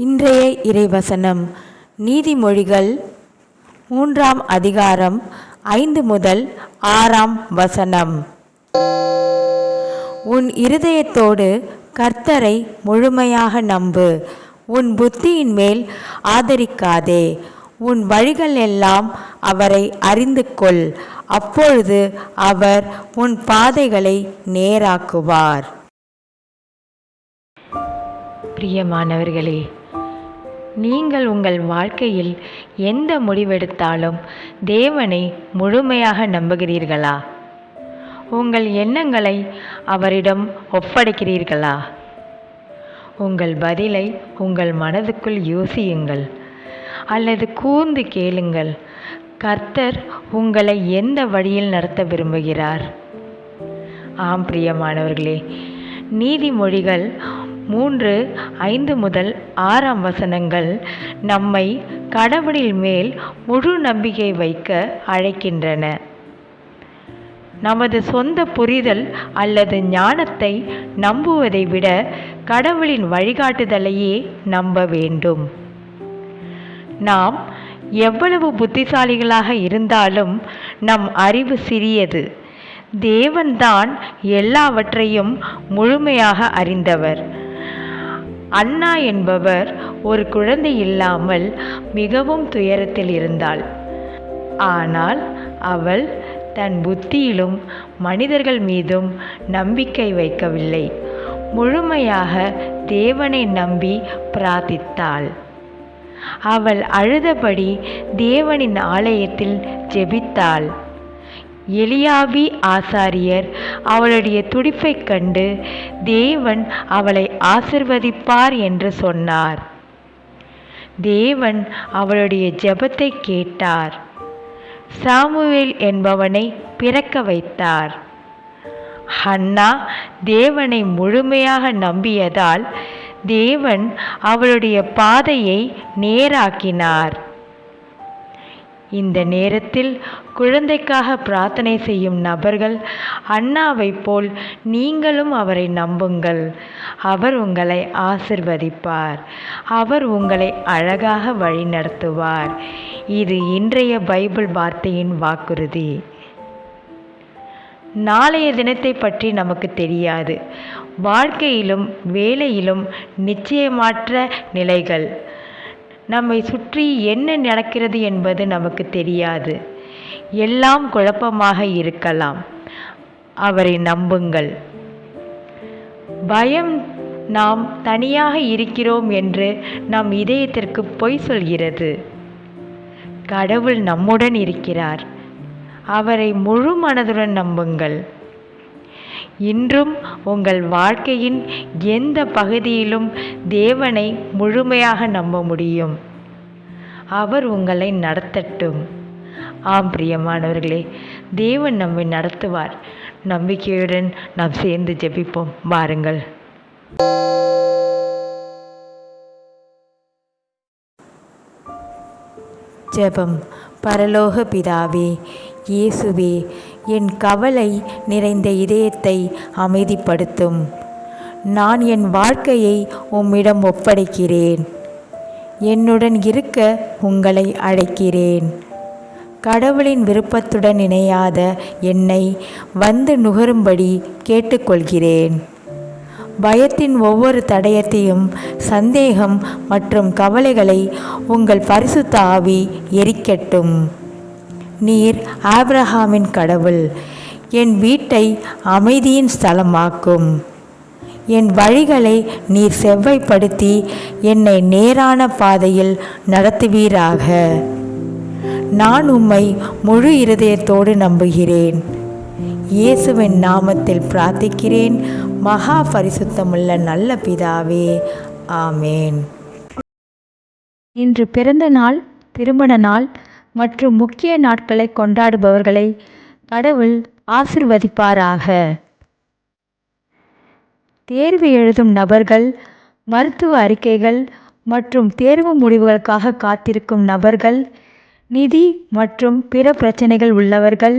இன்றைய இறைவசனம். நீதிமொழிகள் மூன்றாம் அதிகாரம் ஐந்து முதல் ஆறாம் வசனம். உன் இருதயத்தோடு கர்த்தரை முழுமையாக நம்பு. உன் புத்தியின் மேல் ஆதரிக்காதே. உன் வழிகள் எல்லாம் அவரை அறிந்து கொள். அப்பொழுது அவர் உன் பாதைகளை நேராக்குவார். பிரியமானவர்களே நீங்கள் உங்கள் வாழ்க்கையில் எந்த முடிவெடுத்தாலும் தேவனை முழுமையாக நம்புகிறீர்களா? உங்கள் எண்ணங்களை அவரிடம் ஒப்படைக்கிறீர்களா? உங்கள் பதிலை உங்கள் மனதுக்குள் யோசியுங்கள். அல்லது கூர்ந்து கேளுங்கள். கர்த்தர் உங்களை எந்த வழியில் நடத்த விரும்புகிறார்? ஆம் பிரியமானவர்களே நீதிமொழிகள் மூன்று ஐந்து முதல் ஆறாம் வசனங்கள் நம்மை கடவுளில் மேல் முழு நம்பிக்கை வைக்க அழைக்கின்றன. நமது சொந்த புரிதல் அல்லது ஞானத்தை நம்புவதை விட கடவுளின் வழிகாட்டுதலையே நம்ப வேண்டும். நாம் எவ்வளவு புத்திசாலிகளாக இருந்தாலும் நம் அறிவு சிறியது. தேவன்தான் எல்லாவற்றையும் முழுமையாக அறிந்தவர். அண்ணா என்பவர் ஒரு குழந்தை இல்லாமல் மிகவும் துயரத்தில் இருந்தாள். ஆனால் அவள் தன் புத்தியிலும் மனிதர்கள் மீதும் நம்பிக்கை வைக்கவில்லை. முழுமையாக தேவனை நம்பி பிரார்த்தித்தாள். அவள் அழுதபடி தேவனின் ஆலயத்தில் ஜெபித்தாள். எலியாவி ஆசாரியர் அவளுடைய துடிப்பைக் கண்டு தேவன் அவளை ஆசிர்வதிப்பார் என்று சொன்னார். தேவன் அவளுடைய ஜெபத்தை கேட்டார். சாமுவேல் என்பவனை பிறக்க வைத்தார். ஹன்னா தேவனை முழுமையாக நம்பியதால் தேவன் அவளுடைய பாதையை நேராக்கினார். இந்த நேரத்தில் குழந்தைக்காக பிரார்த்தனை செய்யும் நபர்கள் அண்ணாவைப் போல் நீங்களும் அவரை நம்புங்கள். அவர் உங்களை ஆசிர்வதிப்பார். அவர் உங்களை அழகாக வழிநடத்துவார். இது இன்றைய பைபிள் வார்த்தையின் வாக்குறுதி. நாளைய தினத்தை பற்றி நமக்கு தெரியாது. வாழ்க்கையிலும் வேலையிலும் நிச்சயமாற்ற நிலைகள். நம்மை சுற்றி என்ன நடக்கிறது என்பது நமக்கு தெரியாது. எல்லாம் குழப்பமாக இருக்கலாம். அவரை நம்புங்கள். பயம் நாம் தனியாக இருக்கிறோம் என்று நம் இதயத்திற்கு பொய் சொல்கிறது. கடவுள் நம்முடன் இருக்கிறார். அவரை முழு மனதுடன் நம்புங்கள். இன்றும் உங்கள் வாழ்க்கையின் எந்த பகுதியிலும் தேவனை முழுமையாக நம்ப முடியும். அவர் உங்களை நடத்தட்டும். ஆம் பிரியமானவர்களே தேவன் நம்மை நடத்துவார். நம்பிக்கையுடன் நாம் சேர்ந்து ஜெபிப்போம். வாருங்கள். ஜெபம். பரலோக பிதாவே இயேசுவே என் கவலை நிறைந்த இதயத்தை அமைதிப்படுத்தும். நான் என் வாழ்க்கையை உம்மிடம் ஒப்படைக்கிறேன். என்னுடன் இருக்க உங்களை அழைக்கிறேன். கடவுளின் விருப்பத்துடன் இணையாத என்னை வந்து நுகரும்படி கேட்டுக்கொள்கிறேன். பயத்தின் ஒவ்வொரு தடயத்தையும் சந்தேகம் மற்றும் கவலைகளை உங்கள் பரிசுத்த ஆவி எரிக்கட்டும். நீர் ஆப்ரஹாமின் கடவுள் என் வீட்டை அமைதியின் ஸ்தலமாக்கும். என் வழிகளை நீர் செவ்வைப்படுத்தி என்னை நேரான பாதையில் நடத்துவீராக. நான் உம்மை முழு இருதயத்தோடு நம்புகிறேன். இயேசுவின் நாமத்தில் பிரார்த்திக்கிறேன். மகா பரிசுத்தமுள்ள நல்ல பிதாவே ஆமேன். இன்று பிறந்த நாள் திருமண நாள் மற்றும் முக்கிய நாட்களை கொண்டாடுபவர்களை கடவுள் ஆசிர்வதிப்பாராக. தேர்வு எழுதும் நபர்கள் மருத்துவ அறிக்கைகள் மற்றும் தேர்வு முடிவுகளுக்காக காத்திருக்கும் நபர்கள் நிதி மற்றும் பிற பிரச்சனைகள் உள்ளவர்கள்